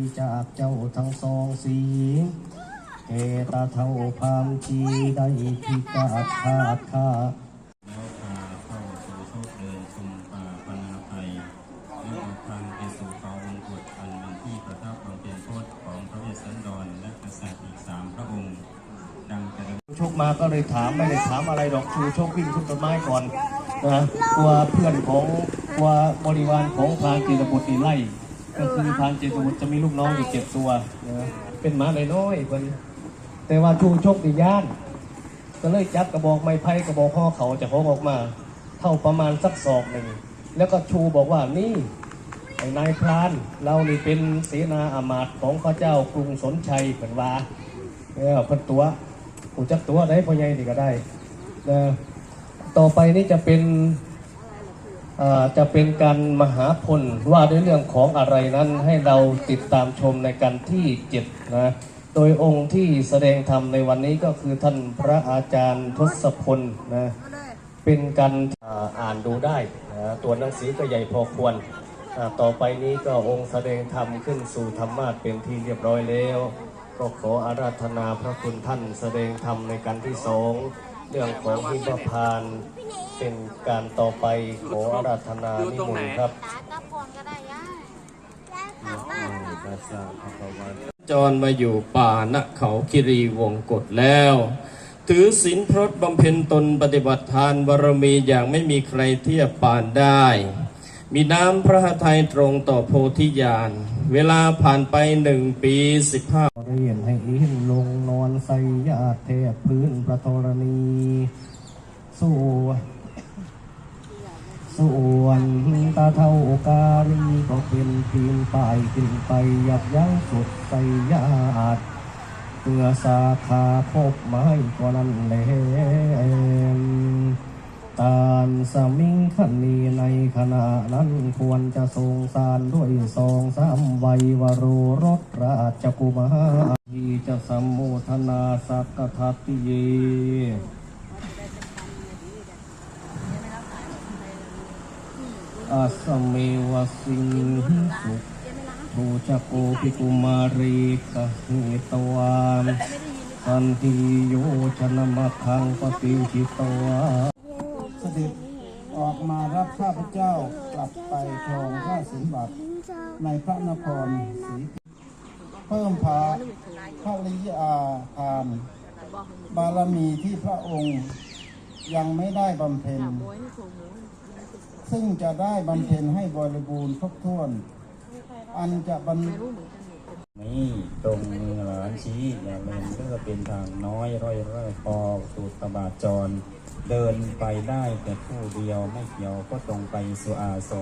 ริจาคเจ้าทั้งสองสีเกตาเท่าพามชีได้พิกาดขาดขาแล้วพาเข้าสู่โชคเดินชมป่าปนาภัยและออกทางไปสู่เขาวงกฏอันเป็นที่ประทับบำเพ็ญโทษของพระเวสสันดรและกษัตริย์อีกสามพระองค์ ดังจะดำโชคมาก็เลยถามไม่ได้ถามอะไรดอกชูโชควิ่งขึ้นต้นไม้ก่อนนะกลัวเพื่อนของกลัวบริวารของพรานเจตบุตรนี่ไล่ ก็คือพรานเจตบุตรจะมีลูกน้องอยู่เจ็ดตัวนะเป็นหมาน้อยๆคนแต่ว่าชูโชคดีย่าน ก็เลยจับกระบอกไม้ไผ่กระบอกห่อเขาจะของออกมา เท่าประมาณสักศอกหนึ่งแล้วก็ชูบอกว่านี่ไอ้นายพรานเรานี่เป็นเสนาอามาตย์ของพระเจ้ากรุงสนชัยเป็นว่าเออเพันตัวกูจักตัวได้พ่อใหญ่นี่ก็ได้นะต่อไปนี่จะเป็นอ่า จะเป็นการมหาพลว่าด้วยเรื่องของอะไรนั้นให้เราติดตามชมในการที่เจ็ดนะโดยองค์ที่แสดงธรรมในวันนี้ก็คือท่านพระอาจารย์ทศพลนะเป็นการอ่าอ่านดูได้นะตัวหนังสือก็ใหญ่พอควร ต่อไปนี้ก็องค์แสดงธรรมขึ้นสู่ธรรมาสเป็นที่เรียบร้อยแล้ว ก็ขออาราธนาพระคุณท่านแสดงธรรมในการที่สอง เรื่องของหิมพานต์เป็นการต่อไปขออาราธนานิมนต์ครับตากระปอนก็ได้ย่าจรมาอยู่ป่าณเขาคิรีวงกฏแล้ว ถือศีลพรตบำเพ็ญตนปฏิบัติทานบารมีอย่างไม่มีใครเทียบปานได้ มีน้ำพระหทัยตรงต่อโพธิญาณ เวลาผ่านไปหนึ่งปีสิบห้าเรียนให้ลิ้นลงนอนใส่ยาเทพพื้นประธรณี สู่ส่วนตาเท่าการีก็เป็นปีนไป่ายขึ้นไปยับยั้งสุดใส่ยาดเพื่อสาขาพบไม้ก็นั่นแหละ ตานสมิงคันนีในขณะนั้นควรจะทรงสารด้วยสองสามวัยวโรรสราชกุมารทีจะสมโมทนาสักกทัตติเยอาสเมวสิงหสุภูจโกปิกุมารีกหิตวานสันติโยชนะมัคคังปฏิชิตวา ด็จออกมารับข้าพเจ้ากลับไปครองราชสมบัติในพระนครศรีเพิ่มพาพระลิยาทานบารมีที่พระองค์ยังไม่ได้บำเพ็ญ ซึ่งจะได้บำเพ็ญให้บริบูรณ์ครบถ้วน อันจะบรรนี่ตรงมือหลานชี้อย่าเล่นเลือเป็นทางน้อยร้อยร้อยพอสูตรตบาจร เดินไปได้แต่ผู้เดียวไม่เกี่ยวก็ตรงไปสุอาส